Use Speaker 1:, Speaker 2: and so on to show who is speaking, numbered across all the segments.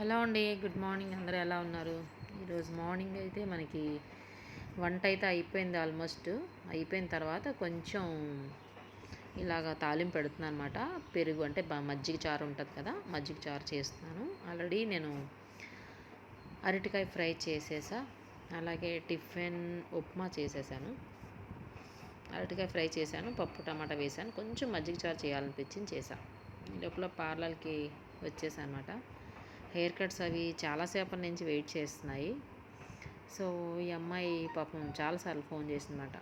Speaker 1: Hello అండి good morning. అందరూ ఎలా ఉన్నారు? ఈరోజు మార్నింగ్ అయితే మనకి వంట అయితే అయిపోయింది ఆల్మోస్ట్. అయిపోయిన తర్వాత కొంచెం ఇలాగ తాలింపు పెడుతున్నాను అనమాట పెరుగు అంటే మజ్జిగ చారు ఉంటుంది కదా మజ్జిగ చారు చేస్తున్నాను. ఆల్రెడీ నేను అరటికాయ ఫ్రై చేసేసా. అలాగే టిఫిన్ ఉప్మా చేసేసాను. అరటికాయ ఫ్రై చేశాను పప్పు టమాటా వేసాను కొంచెం మజ్జిగ చారు చేయాలనిపించింది చేశాను ఈ లోపల పార్లర్కి వచ్చేసాను అనమాట హెయిర్ కట్స్ అవి చాలాసేపటి నుంచి వెయిట్ చేస్తున్నాయి. సో ఈ అమ్మాయి పాపం చాలాసార్లు ఫోన్ చేసిందన్నమాట.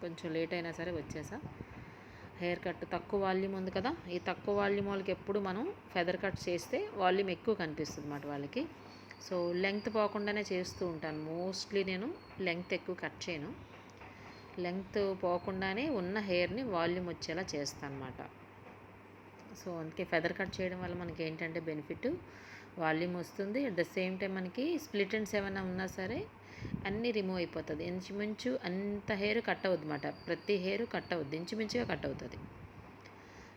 Speaker 1: కొంచెం లేట్ అయినా సరే వచ్చేసా. హెయిర్ కట్ తక్కువ వాల్యూమ్ ఉంది కదా ఈ తక్కువ వాల్యూమ్ వాళ్ళకి ఎప్పుడు మనం ఫెదర్ కట్ చేస్తే వాల్యూమ్ ఎక్కువ కనిపిస్తుంది అన్నమాట వాళ్ళకి. సో లెంగ్త్ పోకుండానే చేస్తూ ఉంటాను. మోస్ట్లీ నేను లెంగ్త్ ఎక్కువ కట్ చేయను. లెంగ్త్ పోకుండానే ఉన్న హెయిర్ని వాల్యూమ్ వచ్చేలా చేస్తాను అనమాట సో అందుకే ఫెదర్ కట్ చేయడం వల్ల మనకి ఏంటంటే బెనిఫిట్ వాల్యూమ్ వస్తుంది. అట్ ద సేమ్ టైం మనకి స్ప్లిట్ ఎండ్స్ ఏమైనా ఉన్నా సరే అన్నీ రిమూవ్ అయిపోతుంది. ఇంచుమించు అంత హెయిర్ కట్ అవుద్ది అనమాట ప్రతి హెయిర్ కట్ అవుద్ది ఇంచుమించుగా కట్ అవుతుంది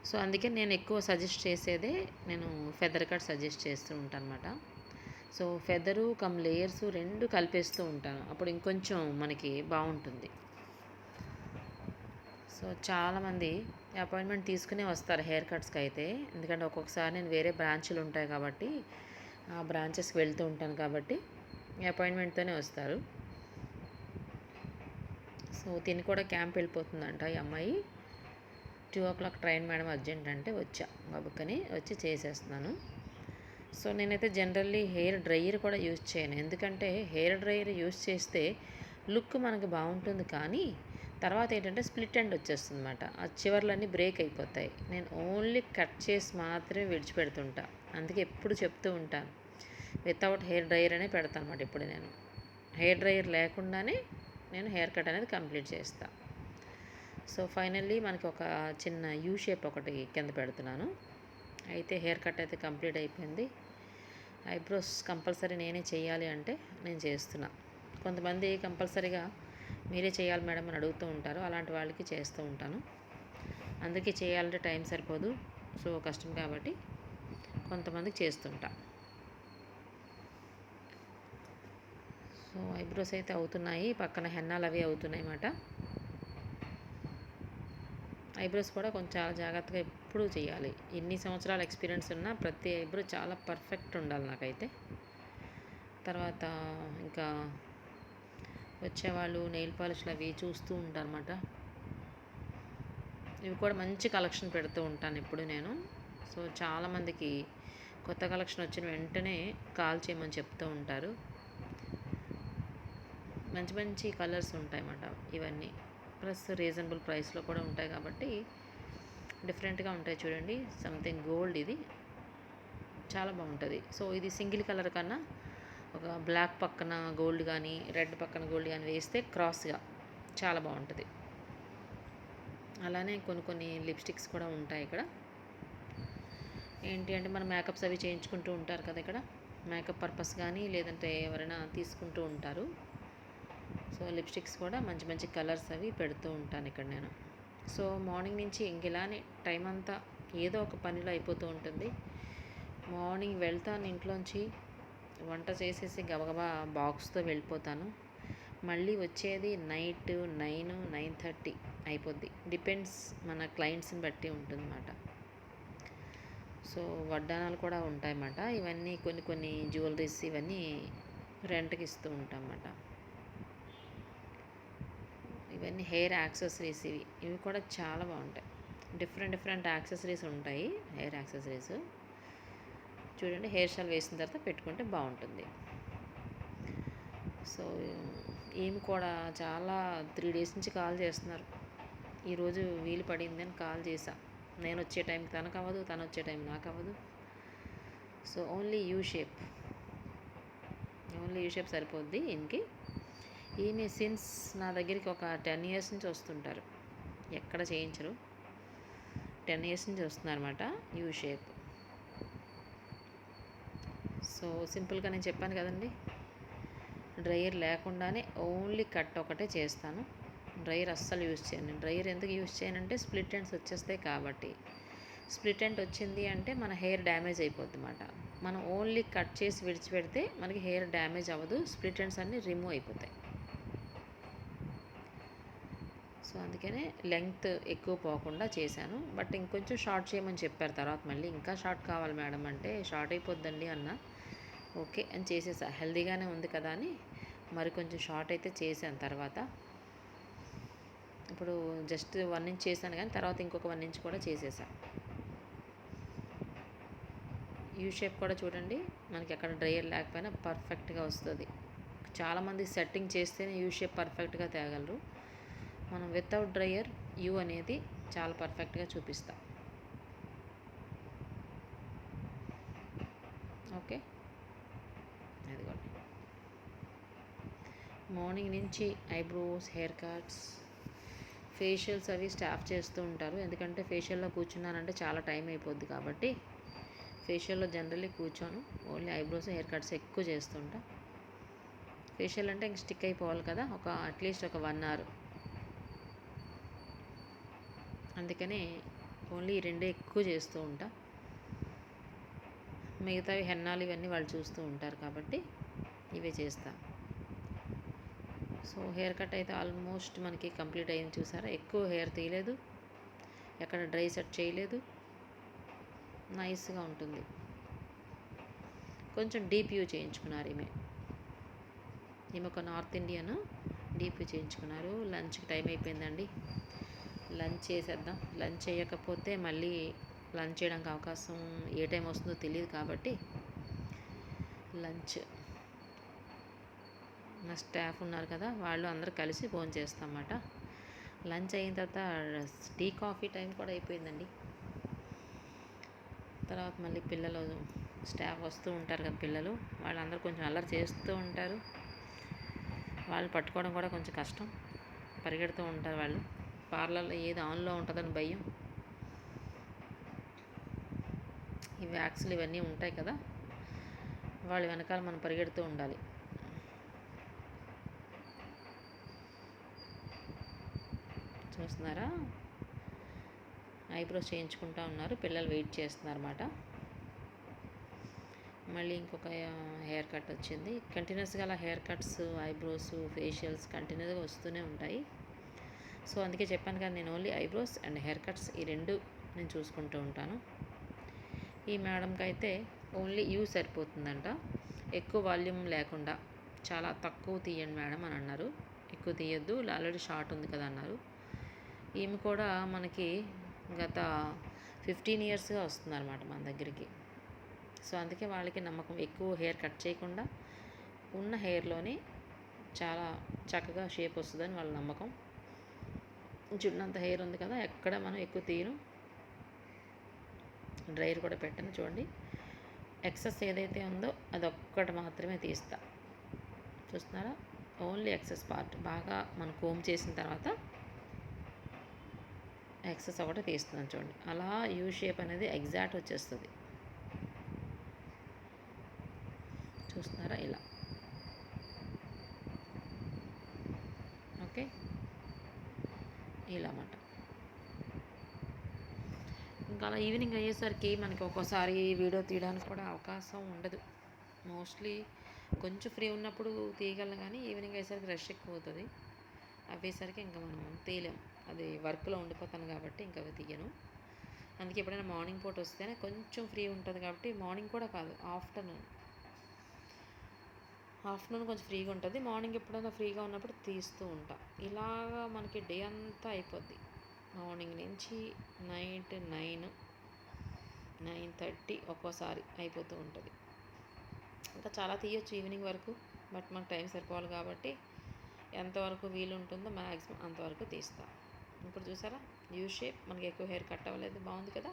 Speaker 1: సో అందుకే నేను ఎక్కువ సజెస్ట్ చేసేదే నేను ఫెదర్ కట్ సజెస్ట్ చేస్తూ ఉంటాను అనమాట సో ఫెదరు కమ్ లేయర్స్ రెండు కలిపేస్తూ ఉంటాను అప్పుడు ఇంకొంచెం మనకి బాగుంటుంది. సో చాలామంది అపాయింట్మెంట్ తీసుకునే వస్తారు హెయిర్ కట్స్కి అయితే. ఎందుకంటే ఒక్కొక్కసారి నేను వేరే బ్రాంచ్లు ఉంటాయి కాబట్టి ఆ బ్రాంచెస్కి వెళ్తూ ఉంటాను కాబట్టి అపాయింట్మెంట్తోనే వస్తారు. సో తిని కూడా క్యాంప్ వెళ్ళిపోతుందంట ఈ అమ్మాయి. Two o'clock train madam urgent అంటే వచ్చా గబుక్కని వచ్చి చేసేస్తున్నాను. సో నేనైతే జనరల్లీ హెయిర్ డ్రైయర్ కూడా యూజ్ చేయను. ఎందుకంటే హెయిర్ డ్రైయర్ యూజ్ చేస్తే లుక్ మనకు బాగుంటుంది కానీ తర్వాత ఏంటంటే స్ప్లిట్ ఎండ్ వచ్చేస్తుంది అనమాట ఆ చివర్లన్నీ బ్రేక్ అయిపోతాయి. నేను ఓన్లీ కట్ చేసి మాత్రమే విడిచిపెడుతుంటా. అందుకే ఎప్పుడు చెప్తూ ఉంటాను వితౌట్ హెయిర్ డ్రైయర్ అనే పెడతాను అనమాట ఇప్పుడు నేను. హెయిర్ డ్రైయర్ లేకుండానే నేను హెయిర్ కట్ అనేది కంప్లీట్ చేస్తా. సో ఫైనల్లీ మనకి ఒక చిన్న యూ షేప్ ఒకటి కింద పెడుతున్నాను. అయితే హెయిర్ కట్ అయితే కంప్లీట్ అయిపోయింది. ఐబ్రోస్ కంపల్సరీ నేనే చేయాలి అంటే నేను చేస్తున్నా. కొంతమంది కంపల్సరీగా మీరే చేయాలి మేడం అని అడుగుతూ ఉంటారు. అలాంటి వాళ్ళకి చేస్తూ ఉంటాను. అందుకే చేయాలంటే టైం సరిపోదు. సో కష్టం కాబట్టి కొంతమందికి చేస్తుంటా. సో ఐబ్రోస్ అయితే అవుతున్నాయి. పక్కన హెన్నాలు అవి అవుతున్నాయి అన్నమాట. ఐబ్రోస్ కూడా కొంచెం చాలా జాగ్రత్తగా ఎప్పుడూ చేయాలి. ఎన్ని సంవత్సరాల ఎక్స్పీరియన్స్ ఉన్నా ప్రతి ఐబ్రో చాలా పర్ఫెక్ట్ ఉండాలి నాకైతే. తర్వాత ఇంకా వచ్చేవాళ్ళు నెయిల్ పాలిష్లు అవి చూస్తూ ఉంటారన్నమాట. ఇవి కూడా మంచి కలెక్షన్ పెడుతూ ఉంటాను ఎప్పుడు నేను. సో చాలామందికి కొత్త కలెక్షన్ వచ్చిన వెంటనే కాల్ చేయమని చెప్తూ ఉంటారు. మంచి మంచి కలర్స్ ఉంటాయి అన్నమాట ఇవన్నీ ప్లస్ రీజనబుల్ ప్రైస్లో కూడా ఉంటాయి కాబట్టి డిఫరెంట్గా ఉంటాయి చూడండి. సంథింగ్ గోల్డ్ ఇది. చాలా బాగుంటుంది. సో ఇది సింగిల్ కలర్ కన్నా ఒక బ్లాక్ పక్కన గోల్డ్ కానీ రెడ్ పక్కన గోల్డ్ కానీ వేస్తే క్రాస్గా చాలా బాగుంటుంది. అలానే కొన్ని కొన్ని లిప్స్టిక్స్ కూడా ఉంటాయి ఇక్కడ. ఏంటి అంటే మన మేకప్స్ అవి చేయించుకుంటూ ఉంటారు కదా ఇక్కడ. మేకప్ పర్పస్ కానీ లేదంటే ఎవరైనా తీసుకుంటూ ఉంటారు. సో లిప్స్టిక్స్ కూడా మంచి మంచి కలర్స్ అవి పెడుతూ ఉంటాను ఇక్కడ నేను. సో మార్నింగ్ నుంచి ఇంకెలానే టైం అంతా ఏదో ఒక పనిలో అయిపోతూ ఉంటుంది. మార్నింగ్ వెళ్తాను ఇంట్లోంచి వంట చేసేసి గబగబా బాక్స్తో వెళ్ళిపోతాను. మళ్ళీ వచ్చేది నైట్ నైన్ నైన్ థర్టీ అయిపోద్ది. డిపెండ్స్ మన క్లయింట్స్ని బట్టి ఉంటుందన్నమాట. సో వడ్డానాలు కూడా ఉంటాయన్నమాట. ఇవన్నీ కొన్ని కొన్ని జ్యువెలరీస్ ఇవన్నీ రెంట్కి ఇస్తూ ఉంటాం అన్నమాట ఇవన్నీ హెయిర్ యాక్సెసరీస్ ఇవి. ఇవి కూడా చాలా బాగుంటాయి. డిఫరెంట్ డిఫరెంట్ యాక్సెసరీస్ ఉంటాయి. Hair accessories. చూడండి హెయిర్ స్టైల్ వేసిన తర్వాత పెట్టుకుంటే బాగుంటుంది. సో ఏమి కూడా చాలా త్రీ డేస్ నుంచి కాల్ చేస్తున్నారు. ఈరోజు వీలు పడింది అని కాల్ చేశా. నేను వచ్చే టైంకి తనకు అవ్వదు తను వచ్చే టైం నాకు అవ్వదు. So only U shape. Only U shape సరిపోద్ది ఈయనకి. ఈమె సిన్స్ నా దగ్గరికి ఒక టెన్ ఇయర్స్ నుంచి వస్తుంటారు. ఎక్కడ చేయించరు. టెన్ ఇయర్స్ నుంచి వస్తున్నారన్నమాట యూ షేప్. సో సింపుల్గా నేను చెప్పాను కదండి. డ్రైయర్ లేకుండానే ఓన్లీ కట్ ఒకటే చేస్తాను. డ్రైయర్ అస్సలు యూజ్ చేయను. డ్రైయర్ ఎందుకు యూజ్ చేయనంటే స్ప్లిట్ ఎండ్స్ వచ్చేస్తాయి కాబట్టి. స్ప్లిట్ ఎండ్ వచ్చింది అంటే మన హెయిర్ డ్యామేజ్ అయిపోద్ది అన్నమాట మనం ఓన్లీ కట్ చేసి విడిచిపెడితే మనకి హెయిర్ డ్యామేజ్ అవ్వదు. స్ప్లిట్ ఎండ్స్ అన్నీ రిమూవ్ అయిపోతాయి. సో అందుకనే లెంగ్త్ ఎక్కువ పోకుండా చేశాను. బట్ ఇంకొంచెం షార్ట్ చేయమని చెప్పారు తర్వాత మళ్ళీ. ఇంకా షార్ట్ కావాలి మేడం అంటే షార్ట్ అయిపోద్దండి అన్న. ఓకే అని చేసేసా. హెల్దీగానే ఉంది కదా అని మరి కొంచెం షార్ట్ అయితే చేశాను తర్వాత. ఇప్పుడు జస్ట్ వన్ ఇంచ్ చేశాను కానీ తర్వాత ఇంకొక వన్ ఇంచ్ కూడా చేసేసా. యూ షేప్ కూడా చూడండి మనకి ఎక్కడ డ్రైయర్ లేకపోయినా పర్ఫెక్ట్గా వస్తుంది. చాలామంది సెట్టింగ్ చేస్తేనే యూ షేప్ పర్ఫెక్ట్గా తేగలరు. మనం వితౌట్ డ్రైయర్ యూ అనేది చాలా పర్ఫెక్ట్గా చూపిస్తాం ఓకే అదిగోండి మార్నింగ్ నుంచి ఐబ్రోస్ హెయిర్ కట్స్ ఫేషియల్స్ అవి స్టాఫ్ చేస్తూ ఉంటారు. ఎందుకంటే ఫేషియల్లో కూర్చున్నానంటే చాలా టైం అయిపోద్ది కాబట్టి ఫేషియల్లో జనరల్లీ కూర్చోను. ఓన్లీ ఐబ్రోస్ హెయిర్ కట్స్ ఎక్కువ చేస్తుంటా. ఫేషియల్ అంటే ఇంక స్టిక్ అయిపోవాలి కదా ఒక అట్లీస్ట్ ఒక వన్ అవర్. అందుకని ఓన్లీ ఈ రెండే ఎక్కువ చేస్తూ ఉంటా. మిగతావి హెన్నాలు ఇవన్నీ వాళ్ళు చూస్తూ ఉంటారు కాబట్టి ఇవే చేస్తా. సో హెయిర్ కట్ అయితే ఆల్మోస్ట్ మనకి కంప్లీట్ అయింది చూసారా? ఎక్కువ హెయిర్ తీయలేదు. ఎక్కడ డ్రై సెట్ చేయలేదు. నైస్గా ఉంటుంది. కొంచెం డీప్ యూ చేయించుకున్నారు ఈమె. ఈమె ఒక నార్త్ ఇండియన్. డీప్ యూ చేయించుకున్నారు. లంచ్కి టైం అయిపోయిందండి. లంచ్ చేసేద్దాం. లంచ్ చేయకపోతే మళ్ళీ లంచ్ చేయడానికి అవకాశం ఏ టైం వస్తుందో తెలియదు కాబట్టి లంచ్. మా స్టాఫ్ ఉన్నారు కదా వాళ్ళు అందరూ కలిసి ఫోన్ చేస్తామన్నమాట. లంచ్ అయిన తర్వాత టీ కాఫీ టైం కూడా అయిపోయిందండి. తర్వాత మళ్ళీ పిల్లలు స్టాఫ్ వస్తూ ఉంటారు కదా పిల్లలు వాళ్ళందరూ కొంచెం అల్లరి చేస్తూ ఉంటారు. వాళ్ళు పట్టుకోవడం కూడా కొంచెం కష్టం. పరిగెడుతూ ఉంటారు వాళ్ళు. పార్లర్లో ఏది ఆన్లో ఉంటుందని భయం. ఈ వ్యాక్స్లు ఇవన్నీ ఉంటాయి కదా వాళ్ళ వెనకాల మనం పరిగెడుతూ ఉండాలి. చూస్తున్నారా? ఐబ్రోస్ చేయించుకుంటా ఉన్నారు పిల్లలు వెయిట్ చేస్తున్నారు అన్నమాట మళ్ళీ ఇంకొక హెయిర్ కట్ వచ్చింది. కంటిన్యూస్గా అలా హెయిర్ కట్స్ ఐబ్రోస్ ఫేషియల్స్ కంటిన్యూస్గా వస్తూనే ఉంటాయి. సో అందుకే చెప్పాను కదా నేను only eyebrows and hair cuts ఈ రెండు నేను చూసుకుంటూ ఉంటాను. ఈ మేడంకి అయితే ఓన్లీ యూ సరిపోతుందంట. ఎక్కువ వాల్యూమ్ లేకుండా చాలా తక్కువ తీయండి మేడం అని అన్నారు. ఎక్కువ తీయొద్దు ఆల్రెడీ షార్ట్ ఉంది కదా అన్నారు. ఈమె కూడా మనకి గత ఫిఫ్టీన్ ఇయర్స్గా వస్తుందన్నమాట మన దగ్గరికి. సో అందుకే వాళ్ళకి నమ్మకం ఎక్కువ హెయిర్ కట్ చేయకుండా ఉన్న హెయిర్లోనే చాలా చక్కగా షేప్ వస్తుందని వాళ్ళ నమ్మకం. జున్నంత హెయిర్ ఉంది కదా ఎక్కడ మనం ఎక్కువ తీయను. డ్రైయర్ కూడా పెట్టను చూడండి. ఎక్సెస్ ఏదైతే ఉందో అది ఒక్కటి మాత్రమే తీస్తా. చూస్తున్నారా? ఓన్లీ ఎక్సెస్ పార్ట్ బాగా మనం కోమ్ చేసిన తర్వాత ఎక్సెస్ ఒకటి తీస్తున్నాను చూడండి. అలా యూ షేప్ అనేది ఎగ్జాక్ట్ వచ్చేస్తుంది. చూస్తున్నారా ఇలా? ఓకే ఇలా అన్నమాట. ఇంకా అలా ఈవినింగ్ అయ్యేసరికి మనకి ఒక్కోసారి వీడియో తీయడానికి కూడా అవకాశం ఉండదు. మోస్ట్లీ కొంచెం ఫ్రీ ఉన్నప్పుడు తీయగలం కానీ ఈవినింగ్ అయ్యేసరికి రష్ ఎక్కువ అవుతుంది అవేసరికి ఇంకా మనం తీయలేం. అది వర్క్లో ఉండిపోతాను కాబట్టి ఇంకా అవి తీయను. అందుకే ఎప్పుడైనా మార్నింగ్ పూట వస్తేనే కొంచెం ఫ్రీ ఉంటుంది కాబట్టి మార్నింగ్ కూడా కాదు ఆఫ్టర్నూన్. ఆఫ్టర్నూన్ కొంచెం ఫ్రీగా ఉంటుంది. మార్నింగ్ ఎప్పుడైనా ఫ్రీగా ఉన్నప్పుడు తీస్తూ ఉంటా. ఇలాగా మనకి డే అంతా అయిపోద్ది. మార్నింగ్ నుంచి నైట్ నైన్ నైన్ థర్టీ ఒక్కోసారి అయిపోతూ ఉంటుంది. ఇంకా చాలా తీయొచ్చు ఈవినింగ్ వరకు బట్ మాకు టైం సరిపోవాలి కాబట్టి ఎంతవరకు వీలు ఉంటుందో మ్యాక్సిమం అంతవరకు తీస్తా. ఇప్పుడు చూసారా? యూ షేప్ మనకి ఎక్కువ హెయిర్ కట్ అవ్వలేదు. బాగుంది కదా?